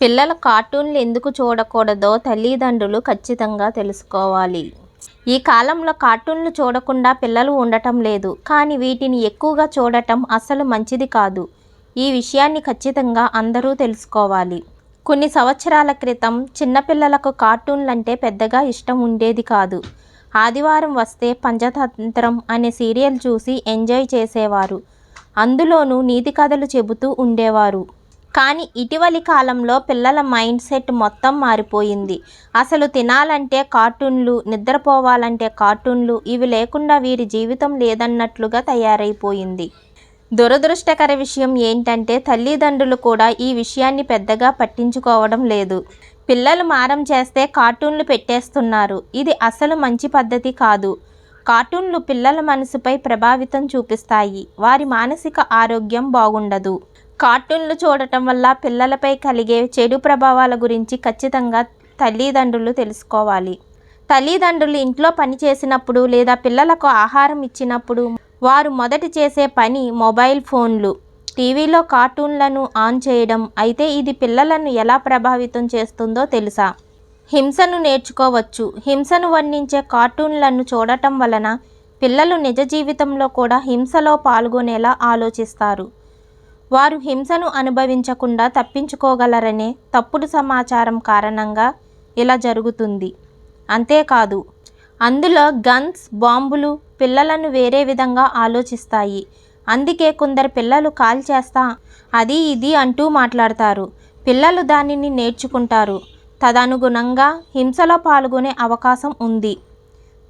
పిల్లల కార్టూన్లు ఎందుకు చూడకూడదో తల్లిదండ్రులు ఖచ్చితంగా తెలుసుకోవాలి. ఈ కాలంలో కార్టూన్లు చూడకుండా పిల్లలు ఉండటం లేదు కానీ వీటిని ఎక్కువగా చూడటం అసలు మంచిది కాదు. ఈ విషయాన్ని ఖచ్చితంగా అందరూ తెలుసుకోవాలి. కొన్ని సంవత్సరాల క్రితం చిన్నపిల్లలకు కార్టూన్లంటే పెద్దగా ఇష్టం ఉండేది కాదు. ఆదివారం వస్తే పంచతంత్రం అనే సీరియల్ చూసి ఎంజాయ్ చేసేవారు. అందులోనూ నీతి కథలు చెబుతూ ఉండేవారు. కానీ ఇటీవలి కాలంలో పిల్లల మైండ్ సెట్ మొత్తం మారిపోయింది. అసలు తినాలంటే కార్టూన్లు నిద్రపోవాలంటే కార్టూన్లు ఇవి లేకుండా వీరి జీవితం లేదన్నట్లుగా తయారైపోయింది. దురదృష్టకర విషయం ఏంటంటే తల్లిదండ్రులు కూడా ఈ విషయాన్ని పెద్దగా పట్టించుకోవడం లేదు. పిల్లలు మారం చేస్తే కార్టూన్లు పెట్టేస్తున్నారు. ఇది అసలు మంచి పద్ధతి కాదు. కార్టూన్లు పిల్లల మనసుపై ప్రభావితం చూపిస్తాయి. వారి మానసిక ఆరోగ్యం బాగుండదు. కార్టూన్లు చూడటం వల్ల పిల్లలపై కలిగే చెడు ప్రభావాల గురించి ఖచ్చితంగా తల్లిదండ్రులు తెలుసుకోవాలి. తల్లిదండ్రులు ఇంట్లో పని చేసినప్పుడు లేదా పిల్లలకు ఆహారం ఇచ్చినప్పుడు వారు మొదట చేసే పని మొబైల్ ఫోన్లు. టీవీలో కార్టూన్లను ఆన్ చేయడం అయితే ఇది పిల్లలను ఎలా ప్రభావితం చేస్తుందో తెలుసా? హింసను నేర్చుకోవచ్చు. హింసను వర్ణించే కార్టూన్లను చూడటం వలన పిల్లలు నిజ జీవితంలో కూడా హింసలో పాల్గొనేలా ఆలోచిస్తారు. వారు హింసను అనుభవించకుండా తప్పించుకోగలరనే తప్పుడు సమాచారం కారణంగా ఇలా జరుగుతుంది. అంతేకాదు అందులో గన్స్ బాంబులు పిల్లలను వేరే విధంగా ఆలోచిస్తాయి. అందుకే కొందరు పిల్లలు కాల్ చేస్తా అది ఇది అంటూ మాట్లాడతారు. పిల్లలు దానిని నేర్చుకుంటారు. తదనుగుణంగా హింసలో పాల్గొనే అవకాశం ఉంది.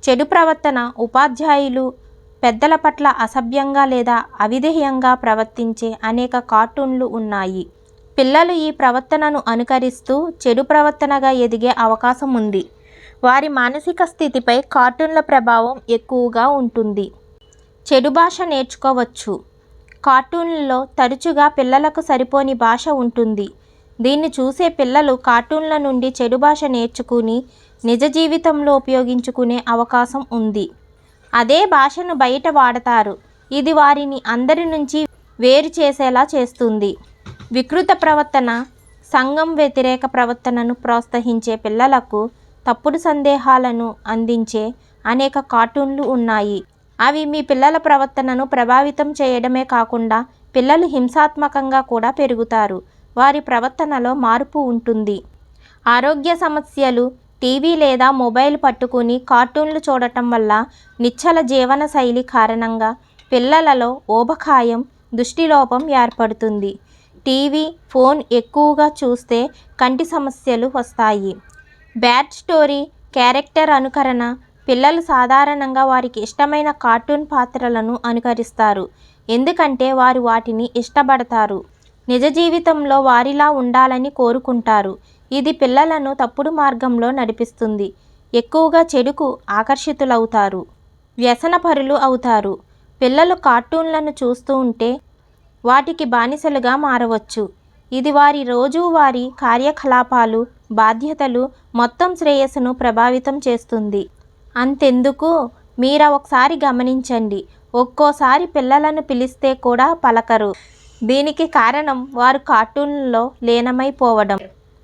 చెడు ప్రవర్తన ఉపాధ్యాయులు పెద్దల పట్ల అసభ్యంగా లేదా అవిధేయంగా ప్రవర్తించే అనేక కార్టూన్లు ఉన్నాయి. పిల్లలు ఈ ప్రవర్తనను అనుకరిస్తూ చెడు ప్రవర్తనగా ఎదిగే అవకాశం ఉంది. వారి మానసిక స్థితిపై కార్టూన్ల ప్రభావం ఎక్కువగా ఉంటుంది. చెడు భాష నేర్చుకోవచ్చు. కార్టూన్లలో తరచుగా పిల్లలకు సరిపోని భాష ఉంటుంది. దీన్ని చూసే పిల్లలు కార్టూన్ల నుండి చెడు భాష నేర్చుకుని నిజ జీవితంలో ఉపయోగించుకునే అవకాశం ఉంది. అదే భాషను బయట వాడతారు. ఇది వారిని అందరి నుంచి వేరు చేసేలా చేస్తుంది. వికృత ప్రవర్తన సంఘం వ్యతిరేక ప్రవర్తనను ప్రోత్సహించే పిల్లలకు తప్పుడు సందేహాలను అందించే అనేక కార్టూన్లు ఉన్నాయి. అవి మీ పిల్లల ప్రవర్తనను ప్రభావితం చేయడమే కాకుండా పిల్లలు హింసాత్మకంగా కూడా పెరుగుతారు. వారి ప్రవర్తనలో మార్పు ఉంటుంది. ఆరోగ్య సమస్యలు టీవీ లేదా మొబైల్ పట్టుకుని కార్టూన్లు చూడటం వల్ల నిశ్చల జీవన శైలి కారణంగా పిల్లలలో ఊబకాయం దృష్టిలోపం ఏర్పడుతుంది. టీవీ ఫోన్ ఎక్కువగా చూస్తే కంటి సమస్యలు వస్తాయి. బ్యాడ్ స్టోరీ క్యారెక్టర్ అనుకరణ పిల్లలు సాధారణంగా వారికి ఇష్టమైన కార్టూన్ పాత్రలను అనుకరిస్తారు. ఎందుకంటే వారు వాటిని ఇష్టపడతారు. నిజ జీవితంలో వారిలా ఉండాలని కోరుకుంటారు. ఇది పిల్లలను తప్పుడు మార్గంలో నడిపిస్తుంది. ఎక్కువగా చెడుకు ఆకర్షితులవుతారు. వ్యసనపరులు అవుతారు. పిల్లలు కార్టూన్లను చూస్తూ ఉంటే వాటికి బానిసలుగా మారవచ్చు. ఇది వారి రోజువారీ కార్యకలాపాలు బాధ్యతలు మొత్తం శ్రేయస్సును ప్రభావితం చేస్తుంది. అంతెందుకు? మీరు ఒకసారి గమనించండి. ఒక్కోసారి పిల్లలను పిలిస్తే కూడా పలకరు. దీనికి కారణం వారు కార్టూన్లో లీనమైపోవడం.